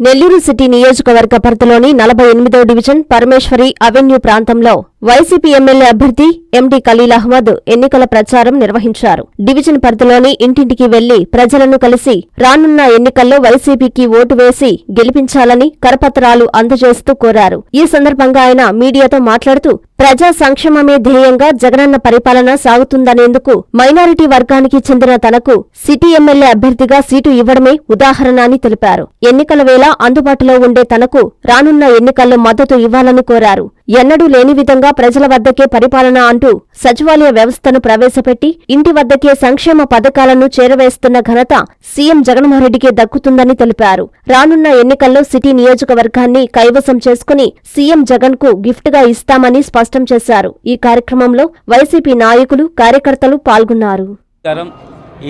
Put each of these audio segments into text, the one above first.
Nellore city నియోజకవర్గ పరిధిలోని నలభై ఎనిమిదో డివిజన్ పరమేశ్వరి అవెన్యూ ప్రాంతంలో వైసీపీ ఎమ్మెల్యే అభ్యర్థి ఎండి ఖలీల్ అహ్మద్ ఎన్నికల ప్రచారం నిర్వహించారు. డివిజన్ పరిధిలోని ఇంటింటికి వెళ్ళి ప్రజలను కలిసి రానున్న ఎన్నికల్లో వైసీపీకి ఓటు వేసి గెలిపించాలని కరపత్రాలు అందజేస్తూ కోరారు. ఈ సందర్భంగా ఆయన మీడియాతో మాట్లాడుతూ ప్రజా సంక్షేమమే ధ్యేయంగా జగనన్న పరిపాలన సాగుతుందనేందుకు మైనారిటీ వర్గానికి చెందిన తనకు సిటీ ఎమ్మెల్యే అభ్యర్థిగా సీటు ఇవ్వడమే ఉదాహరణ అని తెలిపారు. ఎన్నికల వేళ అందుబాటులో ఉండే తనకు రానున్న ఎన్నికల్లో మద్దతు ఇవ్వాలని కోరారు. ఎన్నడూ లేని విధంగా ప్రజల వద్దకే పరిపాలన అంటూ సచివాలయ వ్యవస్థను ప్రవేశపెట్టి ఇంటి వద్దకే సంక్షేమ పథకాలను చేరవేస్తున్న ఘనత సీఎం జగన్మోహన్రెడ్డికే దక్కుతుందని తెలిపారు. రానున్న ఎన్నికల్లో సిటీ నియోజకవర్గాన్ని కైవసం చేసుకుని సీఎం జగన్కు గిఫ్ట్గా ఇస్తామని స్పష్టం చేశారు. ఈ కార్యక్రమంలో వైసీపీ నాయకులు కార్యకర్తలు పాల్గొన్నారు.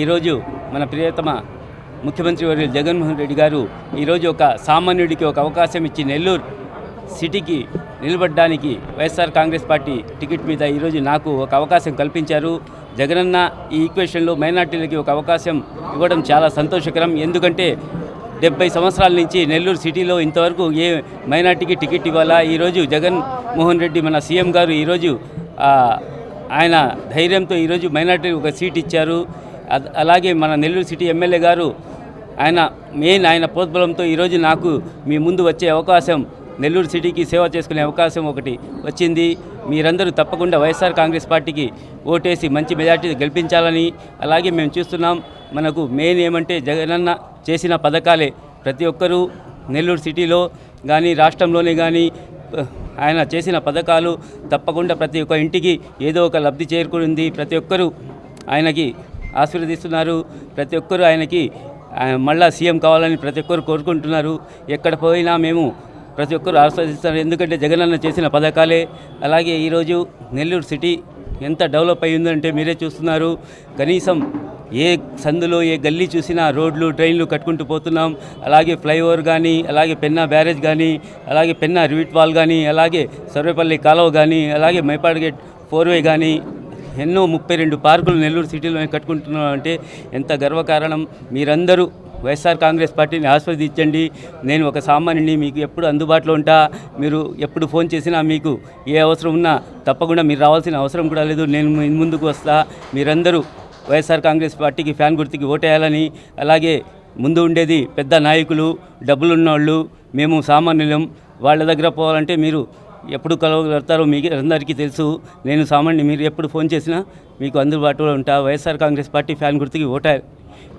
ఈరోజు మన ప్రియతమ ముఖ్యమంత్రి వర్యులు జగన్మోహన్ రెడ్డి గారు ఈరోజు ఒక సామాన్యుడికి ఒక అవకాశం ఇచ్చి నెల్లూరు సిటీకి నిలబడడానికి వైఎస్ఆర్ కాంగ్రెస్ పార్టీ టికెట్ మీద ఈరోజు నాకు ఒక అవకాశం కల్పించారు. జగనన్న ఈ ఈక్వేషన్లో మైనార్టీలకి ఒక అవకాశం ఇవ్వడం చాలా సంతోషకరం. ఎందుకంటే డెబ్బై సంవత్సరాల నుంచి నెల్లూరు సిటీలో ఇంతవరకు ఏ మైనార్టీకి టికెట్ ఇవ్వాలా? ఈరోజు జగన్ మోహన్ రెడ్డి మన సీఎం గారు ఈరోజు ఆయన ధైర్యంతో ఈరోజు మైనార్టీకి ఒక సీట్ ఇచ్చారు. అద్- అలాగే మన నెల్లూరు సిటీ ఎమ్మెల్యే గారు ఆయన మెయిన్ ఆయన ప్రోద్బలంతో ఈరోజు నాకు మీ ముందు వచ్చే అవకాశం నెల్లూరు సిటీకి సేవ చేసుకునే అవకాశం ఒకటి వచ్చింది. మీరందరూ తప్పకుండా వైఎస్ఆర్ కాంగ్రెస్ పార్టీకి ఓటేసి మంచి మెజార్టీ గెలిపించాలని అలాగే మేము చూస్తున్నాం. మనకు మెయిన్ ఏమంటే జగనన్న చేసిన పథకాలే ప్రతి ఒక్కరూ నెల్లూరు సిటీలో కానీ రాష్ట్రంలోనే కానీ ఆయన చేసిన పథకాలు తప్పకుండా ప్రతి ఒక్క ఇంటికి ఏదో ఒక లబ్ధి చేరుకుంది ప్రతి ఒక్కరూ ఆయనకి ఆశీర్వదిస్తున్నారు. ప్రతి ఒక్కరూ ఆయనకి మళ్ళా సీఎం కావాలని ప్రతి ఒక్కరు కోరుకుంటున్నారు. ఎక్కడ పోయినా మేము ప్రతి ఒక్కరూ ఆస్వాదిస్తారు. ఎందుకంటే జగనన్న చేసిన పథకాలే అలాగే ఈరోజు నెల్లూరు సిటీ ఎంత డెవలప్ అయ్యిందంటే మీరే చూస్తున్నారు. కనీసం ఏ సందులో ఏ గల్లీ చూసినా రోడ్లు ట్రైన్లు కట్టుకుంటూ పోతున్నాం. అలాగే ఫ్లైఓవర్ కానీ అలాగే పెన్నా బ్యారేజ్ కానీ అలాగే పెన్నా రివిట్ వాల్ కానీ అలాగే సర్వేపల్లి కాలువ కానీ అలాగే మైపాడ్ గేట్ ఫోర్వే కానీ ఎన్నో ముప్పై రెండు పార్కులు నెల్లూరు సిటీలో కట్టుకుంటున్నాం అంటే ఎంత గర్వకారణం. మీరందరూ వైఎస్ఆర్ కాంగ్రెస్ పార్టీని ఆస్వాదించండి. నేను ఒక సామాన్యుని మీకు ఎప్పుడు అందుబాటులో ఉంటా మీరు ఎప్పుడు ఫోన్ చేసినా మీకు ఏ అవసరం ఉన్నా తప్పకుండా మీరు రావాల్సిన అవసరం కూడా లేదు. నేను ముందుకు వస్తా. మీరందరూ వైఎస్ఆర్ కాంగ్రెస్ పార్టీకి ఫ్యాన్ గుర్తుకి ఓటేయాలని అలాగే ముందు ఉండేది పెద్ద నాయకులు డబ్బులున్నోళ్ళు మేము సామాన్యులం. వాళ్ళ దగ్గర పోవాలంటే మీరు ఎప్పుడు కలవగలుగుతారో మీకు అందరికీ తెలుసు. నేను సామాన్య మీరు ఎప్పుడు ఫోన్ చేసినా మీకు అందుబాటులో ఉంటా. వైఎస్ఆర్ కాంగ్రెస్ పార్టీ ఫ్యాన్ గుర్తుకి ఓటా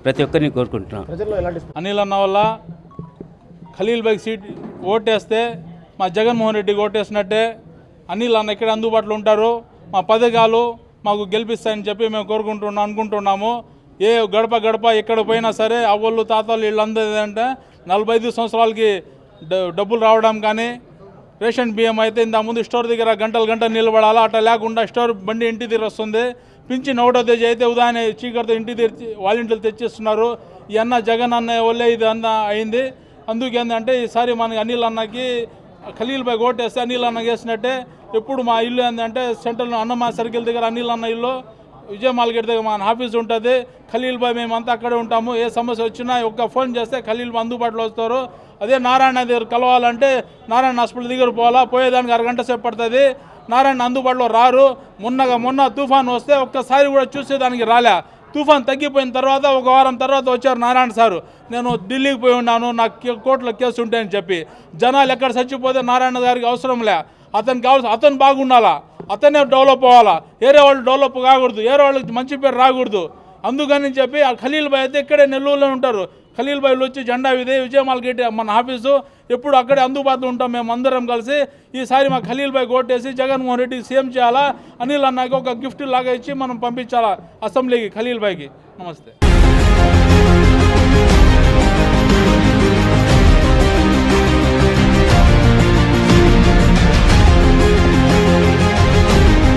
ప్రతి ఒక్కరిని కోరుకుంటున్నాను అనిల్ అన్న వల్ల ఖలీల్ బైక్ సీట్ ఓటేస్తే మా జగన్మోహన్ రెడ్డికి ఓటేసినట్టే అనిల్ అన్న ఇక్కడ అందుబాటులో ఉంటారు మా పథకాలు మాకు గెలిపిస్తాయని చెప్పి మేము కోరుకుంటున్నాం అనుకుంటున్నాము. ఏ గడప గడప ఎక్కడ పోయినా సరే అవ్వళ్ళు తాతలు వీళ్ళందరూ అంటే నలభై ఐదు సంవత్సరాలకి డ- డబ్బులు రావడం కానీ రేషన్ బియ్యం అయితే ఇంత ముందు స్టోర్ దగ్గర గంటలు గంటలు నిలబడాలా? అట్లా లేకుండా స్టోర్ బండి ఇంటి దగ్గర వస్తుంది. పింఛన్ ఒకటో తేదీ అయితే ఉదయాన్నే చీకటితో ఇంటి తెచ్చి వాలంటీర్లు తెచ్చిస్తున్నారు. ఈ అన్న జగన్ అన్న వల్లే ఇది అన్న అయింది. అందుకేందంటే ఈసారి మనకి అనిల్ అన్నకి ఖలీల్ బై ఓటేస్తే అనిల్ అన్న వేసినట్టే. ఎప్పుడు మా ఇల్లు ఏంటంటే సెంట్రల్ అన్నమా సర్కిల్ దగ్గర అనిల్ అన్న ఇల్లు. విజయ మార్కెట్ దగ్గర మన ఆఫీస్ ఉంటుంది. ఖలీల్ బాయ్ మేమంతా అక్కడే ఉంటాము. ఏ సమస్య వచ్చినా ఒక్క ఫోన్ చేస్తే ఖలీల్ బాయ్ అందుబాటులో వస్తారు. అదే నారాయణ దగ్గర కలవాలంటే నారాయణ హాస్పిటల్ దగ్గర పోవాలా? పోయేదానికి అరగంట సేపు పడుతుంది. నారాయణ అందుబాటులో రారు. మొన్నగా మొన్న తుఫాన్ వస్తే ఒక్కసారి కూడా చూసేదానికి రాలే. తుఫాన్ తగ్గిపోయిన తర్వాత ఒక వారం తర్వాత వచ్చారు నారాయణ సారు. నేను ఢిల్లీకి పోయి ఉన్నాను. నాకు కే- కోర్టులో కేసు ఉంటాయని చెప్పి. జనాలు ఎక్కడ చచ్చిపోతే నారాయణ గారికి అవసరం లే. అతనికి అవసరం అతను బాగుండాలా? అతనే డెవలప్ అవ్వాలా? వేరే వాళ్ళు డెవలప్ కాకూడదు. వేరే వాళ్ళకి మంచి పేరు రాకూడదు. అందుకని చెప్పి ఆ ఖలీల్ భాయ్ అయితే ఇక్కడే నెల్లూరులో ఉంటారు. ఖలీల్ భాయ్లు వచ్చి జెండా విదే విజయమాల్ గేట్ మన ఆఫీసు. ఎప్పుడు అక్కడే అందుబాటులో ఉంటాం మేము అందరం కలిసి. ఈసారి మా ఖలీల్ భాయ్ కొట్టేసి జగన్మోహన్ రెడ్డి సీఎం చేయాలా? అనిల్ అన్నకి ఒక గిఫ్ట్ లాగా ఇచ్చి మనం పంపించాలా అసెంబ్లీకి ఖలీల్ భాయ్కి? నమస్తే.